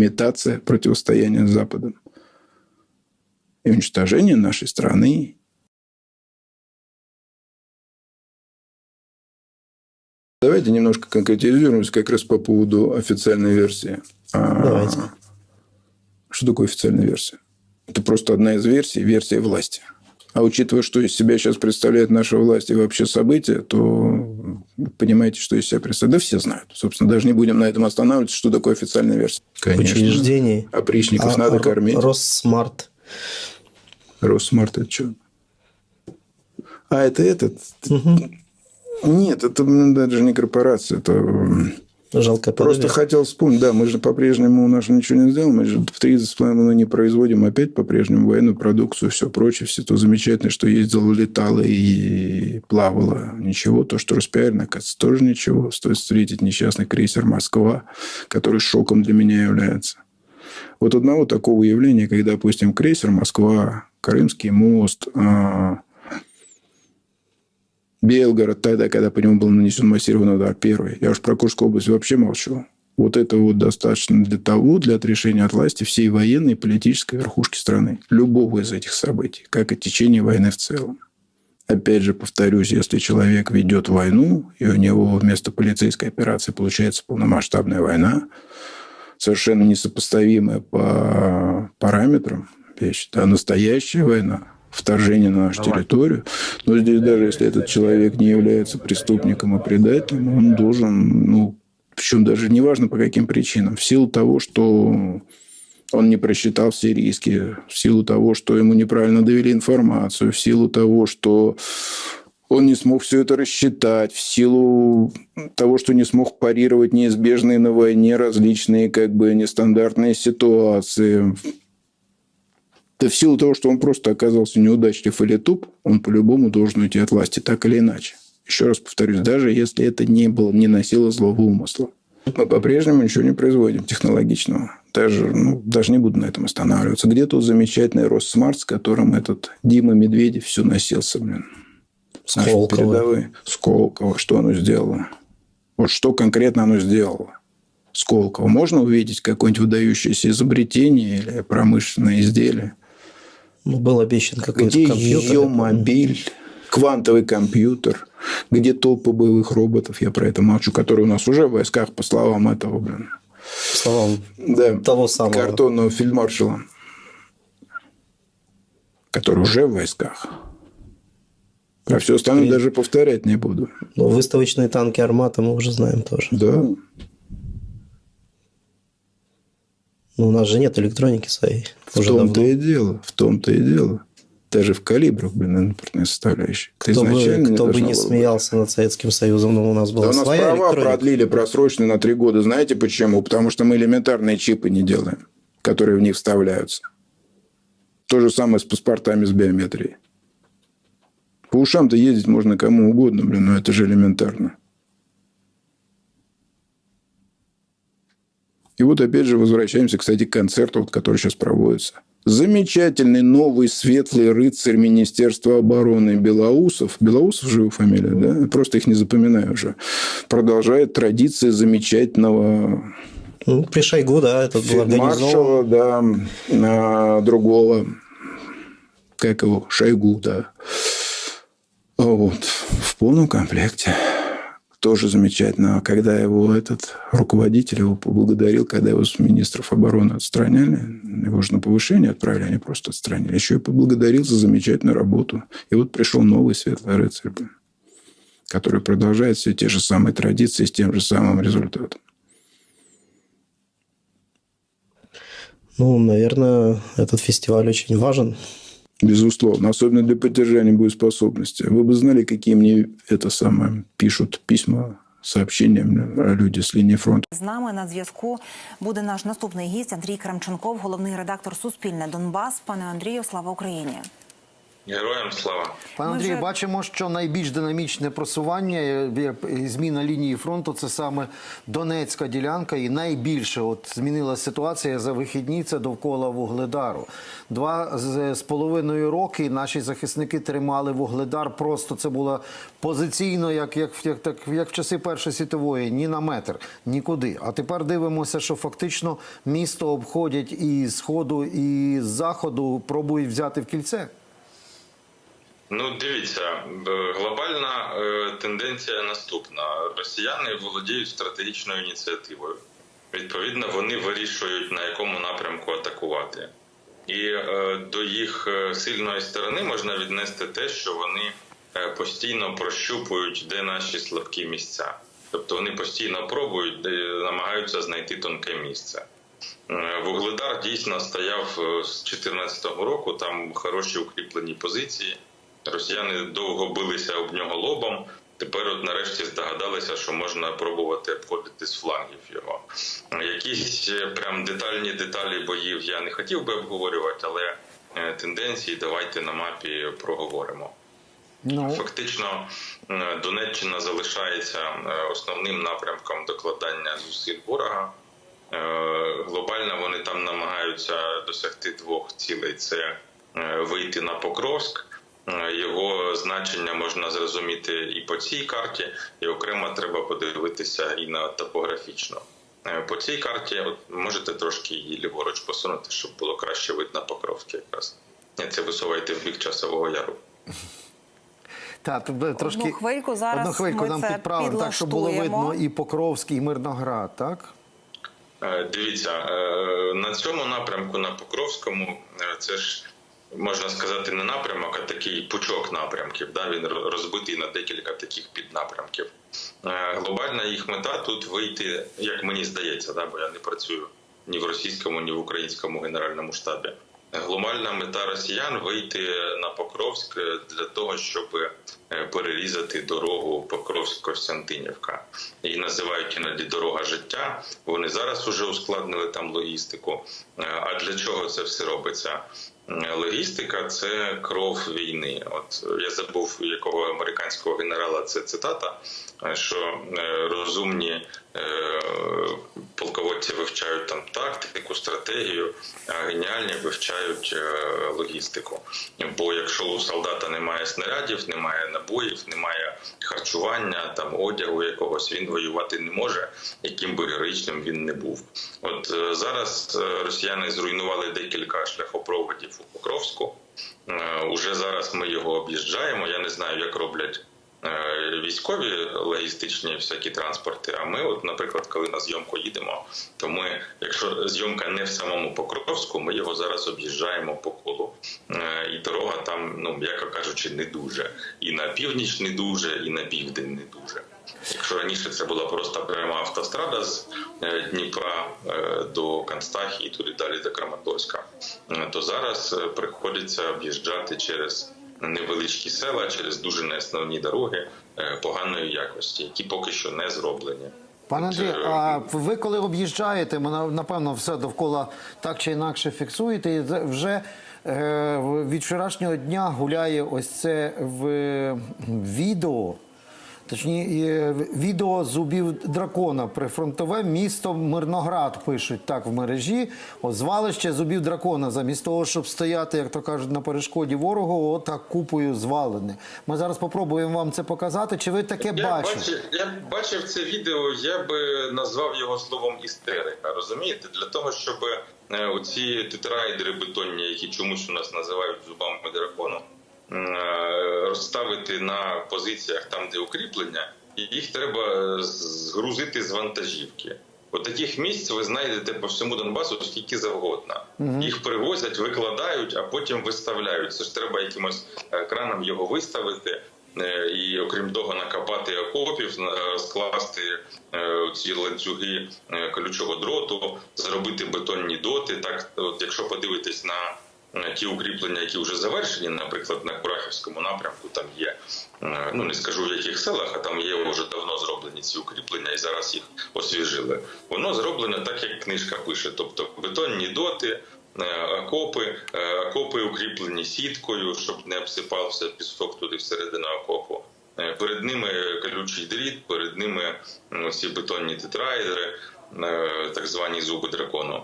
имитация противостояния с Западом и уничтожение нашей страны Давайте немножко конкретизируемся как раз по поводу официальной версии. А, Давайте. Что такое официальная версия? Это просто одна из версий, версия власти. А учитывая, что из себя сейчас представляет наша власть и вообще события, то понимаете, что из себя представляет. Да все знают. Собственно, даже не будем на этом останавливаться, что такое официальная версия. Учреждений. Опричников А, надо Ро- кормить. Россмарт. Росмарт это что? А, это этот? Мгм. Нет, это даже не корпорация. Это Жалко Просто подавить. хотел вспомнить, да, мы же по-прежнему у нас же ничего не сделаем, мы же в 30,5 не производим опять по-прежнему военную продукцию, все прочее, все то замечательное, что ездило, летало и плавало. Ничего, то, что распиарено, оказывается, тоже ничего. Стоит встретить несчастный крейсер «Москва», который шоком для меня является. Вот одного такого явления, когда, допустим, крейсер «Москва», Крымский мост, а, Белгород, тогда, когда по нему был нанесен массированный удар первый. Я уж про Курскую область вообще молчу. Вот это вот достаточно для того, для отрешения от власти всей военной и политической верхушки страны. Любого из этих событий, как и течение войны в целом. Опять же, повторюсь, если человек ведет войну, и у него вместо полицейской операции получается полномасштабная война, совершенно несопоставимая по параметрам вещь, да, настоящая война, вторжение на нашу территорию. Но здесь даже если этот человек не является преступником и предателем, он должен, ну, причем даже не важно по каким причинам, в силу того, что он не просчитал все риски, в силу того, что ему неправильно довели информацию, в силу того, что он не смог все это рассчитать, в силу того, что не смог парировать неизбежные на войне различные как бы нестандартные ситуации. Да в силу того, что он просто оказался неудачлив или туп, он по-любому должен уйти от власти, так или иначе. Еще раз повторюсь, даже если это не было, не носило злого умысла. Мы по-прежнему ничего не производим технологичного. Даже, ну, даже не буду на этом останавливаться. Где тут замечательный Россмарт, с которым этот Дима Медведев все носился, блин. Сколково. передовые. Сколково. Что оно сделало? Вот что конкретно оно сделало? Сколково. Можно увидеть какое-нибудь выдающееся изобретение или промышленное изделие? Ну, был обещан какой-то Где компьютер. ее мобиль, квантовый компьютер, где толпы боевых роботов, я про это молчу, которые у нас уже в войсках, по словам этого, блин, По словам да, того самого. картонного фельдмаршала, который уже в войсках. А все остальное даже повторять не буду. Ну, выставочные танки «Армата» мы уже знаем тоже. Да. Ну, у нас же нет электроники своей. В том-то и дело. В том-то и дело. Даже в калибрах, блин, импортная составляющая. Кто бы, кто бы не была быть. смеялся над Советским Союзом, но у нас была Да у нас своя права электроника. продлили просрочно на три года. Знаете почему? Потому что мы элементарные чипы не делаем, которые в них вставляются. То же самое с паспортами с биометрией. По ушам-то ездить можно кому угодно, блин, но это же элементарно. И вот опять же возвращаемся, кстати, к концерту, вот, который сейчас проводится. Замечательный новый светлый рыцарь Министерства обороны Белоусов. Белоусов же его фамилия, да? Просто их не запоминаю уже. Продолжает традиции замечательного Ну, при Шойгу, да, этот был маршала, да, а, другого, как его, Шойгу, да. Вот, в полном комплекте. Тоже замечательно. А когда его этот руководитель его поблагодарил, когда его с министров обороны отстраняли, его же на повышение отправили, они просто отстранили. Еще и поблагодарил за замечательную работу. И вот пришел новый светлый рыцарь, который продолжает все те же самые традиции с тем же самым результатом. Ну, наверное, этот фестиваль очень важен. Безусловно, особенно для поддержания боеспособности. Вы бы знали, какие мне это самое пишут письма, сообщения мне люди с линии фронта. З нами на зв'язку буде наш наступний гість Андрій Крамченков, головний редактор Суспільне Донбас. Пане Андрію, слава Україні. Героям слава. Пане Андрію, вже- бачимо, що найбільш динамічне просування е, е, зміна лінії фронту це саме Донецька ділянка, і найбільше от змінилася ситуація за вихідні. Це довкола Вугледару. Два з, з половиною роки наші захисники тримали Вугледар. Просто це було позиційно, як, як, як, так, як в часи Першої світової, ні на метр, нікуди. А тепер дивимося, що фактично місто обходять і з сходу, і з заходу, пробують взяти в кільце. Ну, дивіться, глобальна е, тенденція наступна: росіяни володіють стратегічною ініціативою. Відповідно, вони вирішують на якому напрямку атакувати. І е, до їх е, сильної сторони можна віднести те, що вони постійно прощупують, де наші слабкі місця. Тобто вони постійно пробують, де намагаються знайти тонке місце. Вугледар дійсно стояв з 2014 року. Там хороші укріплені позиції. Росіяни довго билися об нього лобом. Тепер, от нарешті, здогадалися, що можна пробувати обходити з флангів його. Якісь е, прям детальні деталі боїв я не хотів би обговорювати, але е, тенденції давайте на мапі проговоримо. Ну, Фактично, е, Донеччина залишається основним напрямком докладання зусиль ворога. Глобально вони там намагаються досягти двох цілей: це вийти на Покровськ. Е, Його значення можна зрозуміти і по цій карті, і окремо треба подивитися і на топографічно. Е, По цій карті от можете трошки її ліворуч посунути, щоб було краще видно Покровськ якраз. Це висувайте в бік часового яру. та, трошки Одну хвильку зараз одну хвильку ми нам це підправимо, так щоб було видно і Покровський, і Мирноград, так? Е, Дивіться, на цьому напрямку, на Покровському, це ж можна сказати не напрямок, а такий пучок напрямків. Да? Він розбитий на декілька таких піднапрямків. Е, Глобальна їх мета тут вийти, як мені здається, да? бо я не працюю ні в російському, ні в українському генеральному штабі. Глобальна мета росіян вийти на Покровськ для того, щоб е, перерізати дорогу Покровськ-Костянтинівка. Її називають іноді дорога життя. Вони зараз уже ускладнили там логістику. Е, А для чого це все робиться? Логістика це кров війни. От я забув якого американського генерала це цитата, що е, розумні е, полководці вивчають там тактику, стратегію, а геніальні вивчають е, логістику. Бо якщо у солдата немає снарядів, немає набоїв, немає харчування, там одягу якогось, він воювати не може, яким би героїчним він не був. От зараз росіяни зруйнували декілька шляхопроводів у Покровську. Е, Уже зараз ми його об'їжджаємо. Я не знаю, як роблять е, військові логістичні всякі транспорти. А ми, от, наприклад, коли на зйомку їдемо, то ми, якщо зйомка не в самому Покровську, ми його зараз об'їжджаємо по колу. Е, І дорога там, ну м'яко кажучи, не дуже. І на північ не дуже, і на південь не дуже. Якщо раніше це була просто пряма автострада з е, Дніпра е, до Констахії і туди далі до Краматорська, е, то зараз приходиться об'їжджати через невеличкі села, через дуже неосновні дороги поганої якості, які поки що не зроблені. Пане Андрію, а ви коли об'їжджаєте, напевно все довкола так чи інакше фіксуєте, і вже від вчорашнього дня гуляє ось це в відео. Точніше, відео зубів дракона прифронтове місто Мирноград пишуть так в мережі. От звалище зубів дракона, замість того, щоб стояти, як то кажуть, на перешкоді ворогу, отак купою звалене. Ми зараз спробуємо вам це показати. Чи ви таке Я бачили? бачив, я бачив це відео, я би назвав його словом істерика. Розумієте, для того, щоб е, оці тетрайдери бетонні, які чомусь у нас називають зубами дракону, е, розставити на позиціях там, де укріплення, і їх треба е, згрузити з вантажівки. От таких місць ви знайдете по всьому Донбасу скільки завгодно. Їх привозять, викладають, а потім виставляють. Це ж треба якимось е, краном його виставити. е, І окрім того, накопати окопів, е, скласти е, ці ланцюги е, колючого дроту, зробити бетонні доти. Так, от якщо подивитись на е, ті укріплення, які вже завершені, наприклад, на Курахівському напрямку, там є е, ну не скажу в яких селах, а там є вже давно зроблені ці укріплення, і зараз їх освіжили. Воно зроблено так, як книжка пише, тобто бетонні доти, е, окопи, е, окопи укріплені сіткою, щоб не обсипався пісок туди всередину окопу. Е, Перед ними колючий дріт, перед ними ці бетонні тетраїдери, е, так звані зуби дракону.